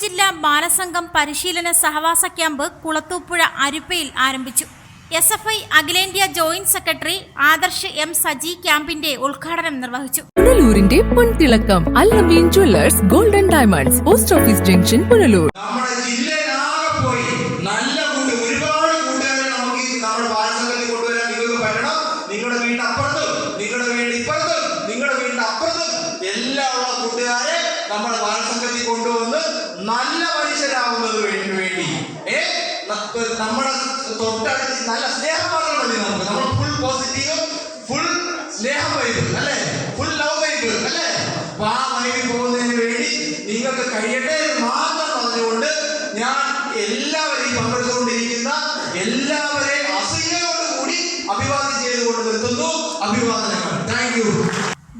ജില്ലാ ബാലസംഘം പരിശീലന സഹവാസ ക്യാമ്പ് കുളത്തൂപ്പുഴ അരുപ്പയിൽ ആരംഭിച്ചു. എസ് എഫ് ഐ അഖിലേന്ത്യാ joint secretary Adarsh M Saji ക്യാമ്പിന്റെ ഉദ്ഘാടനം നിർവഹിച്ചു. പുനലൂരിന്റെ പൊൻതിളക്കം Allameen jewellers golden diamonds post office junction Punalur. നിങ്ങളുടെ വീടിന് അപ്പുറത്തും നിങ്ങളുടെ വീടിന് ഇപ്പുറത്തും നിങ്ങളുടെ വീടിന് അപ്പുറത്തും എല്ലാ ഉള്ള കൂട്ടുകാരെ നമ്മുടെ ബാലസംഘത്തിൽ കൊണ്ടുവന്ന് നല്ല മനുഷ്യരാകുന്നത് വേണ്ടി വേണ്ടി ഏ ന- നമ്മുടെ തൊട്ടടുത്ത് നല്ല സ്നേഹം മാത്രം മതി നമുക്ക്. നമ്മൾ ഫുൾ പോസിറ്റീവ് ഫുൾ സ്നേഹം വൈബ് അല്ലേ? ഫുൾ ലവ് വൈബ് അല്ലേ? അപ്പൊ ആ വൈബിൽ പോകുന്നതിന് വേണ്ടി നിങ്ങൾക്ക് കഴിയട്ടെ മാത്രം പറഞ്ഞുകൊണ്ട് ഞാൻ എല്ലാവരെയും പങ്കെടുത്തുകൊണ്ടിരിക്കുന്ന എല്ലാവരെയും അസൂയയോടുകൂടി അഭിവാദം ചെയ്തുകൊണ്ട് നിർത്തുന്നു. അഭിവാദനങ്ങൾ. താങ്ക് യു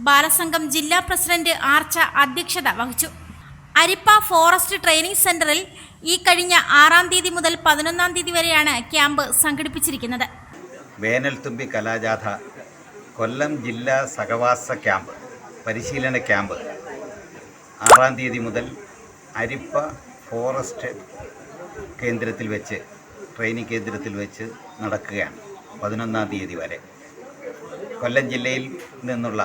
ബാലസംഘം ജില്ലാ പ്രസിഡന്റ് ആർച്ച അധ്യക്ഷത വഹിച്ചു. അരിപ്പ ഫോറസ്റ്റ് ട്രെയിനിംഗ് സെന്ററിൽ ഈ കഴിഞ്ഞ ആറാം തീയതി മുതൽ പതിനൊന്നാം തീയതി വരെയാണ് ക്യാമ്പ് സംഘടിപ്പിച്ചിരിക്കുന്നത്. വേനൽത്തുമ്പി കലാജാഥ കൊല്ലം ജില്ലാ സഹവാസ ക്യാമ്പ് പരിശീലന ക്യാമ്പ്. ആറാം തീയതി മുതൽ അരിപ്പ ഫോറസ്റ്റ് കേന്ദ്രത്തിൽ വെച്ച് ട്രെയിനിങ് കേന്ദ്രത്തിൽ വെച്ച് നടക്കുകയാണ് പതിനൊന്നാം തീയതി വരെ. കൊല്ലം ജില്ലയിൽ നിന്നുള്ള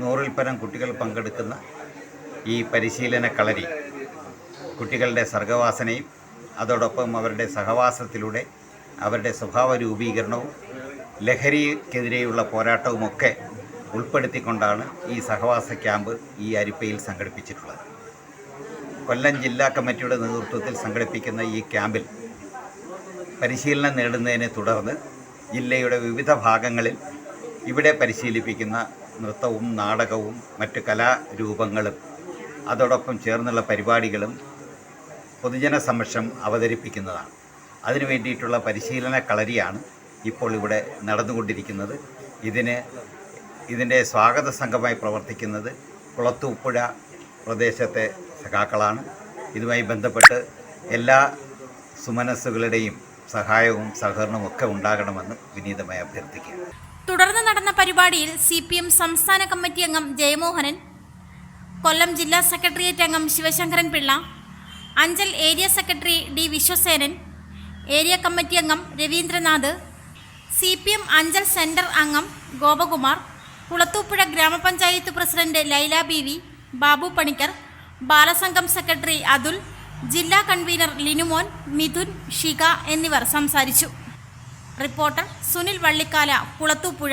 നൂറിൽ പരം കുട്ടികൾ പങ്കെടുക്കുന്ന ഈ പരിശീലന കളരി കുട്ടികളുടെ സർഗവാസനയും അതോടൊപ്പം അവരുടെ സഹവാസത്തിലൂടെ അവരുടെ സ്വഭാവ രൂപീകരണവും ലഹരിക്കെതിരെയുള്ള പോരാട്ടവുമൊക്കെ ഉൾപ്പെടുത്തിക്കൊണ്ടാണ് ഈ സഹവാസ ക്യാമ്പ് ഈ അരിപ്പയിൽ സംഘടിപ്പിച്ചിട്ടുള്ളത്. കൊല്ലം ജില്ലാ കമ്മിറ്റിയുടെ നേതൃത്വത്തിൽ സംഘടിപ്പിക്കുന്ന ഈ ക്യാമ്പിൽ പരിശീലനം നേടുന്നതിനെ തുടർന്ന് ജില്ലയുടെ വിവിധ ഭാഗങ്ങളിൽ ഇവിടെ പരിശീലിപ്പിക്കുന്ന നൃത്തവും നാടകവും മറ്റ് കലാരൂപങ്ങളും അതോടൊപ്പം ചേർന്നുള്ള പരിപാടികളും പൊതുജന സമക്ഷം അവതരിപ്പിക്കുന്നതാണ്. അതിനു വേണ്ടിയിട്ടുള്ള പരിശീലന കളരിയാണ് ഇപ്പോൾ ഇവിടെ നടന്നുകൊണ്ടിരിക്കുന്നത്. ഇതിന് ഇതിന്റെ സ്വാഗത സംഘമായി പ്രവർത്തിക്കുന്നത് കുളത്തൂപ്പുഴ പ്രദേശത്തെ സഖാക്കളാണ്. ഇതുമായി ബന്ധപ്പെട്ട് എല്ലാ സുമനസ്സുകളുടെയും സഹായവും സഹകരണവും ഒക്കെ ഉണ്ടാകണമെന്ന് വിനീതമായി അഭ്യർത്ഥിക്കുക തുടർന്ന് നടന്ന പരിപാടിയിൽ സി സംസ്ഥാന കമ്മിറ്റി അംഗം ജയമോഹനൻ കൊല്ലം ജില്ലാ സെക്രട്ടേറിയറ്റ് അംഗം Sivasankaran Pillai Anchal area secretary D Viswasenan area committee അംഗം Ravindranath C P M Anchal centre അംഗം ഗോപകുമാർ കുളത്തൂപ്പുഴ ഗ്രാമപഞ്ചായത്ത് president Laila B V Babu Panicker Balasangham secretary Athul ജില്ലാ കൺവീനർ ലിനുമോൻ മിഥുൻ ഷിക എന്നിവർ സംസാരിച്ചു. റിപ്പോർട്ടർ സുനിൽ വള്ളിക്കാല കുളത്തൂപ്പുഴ.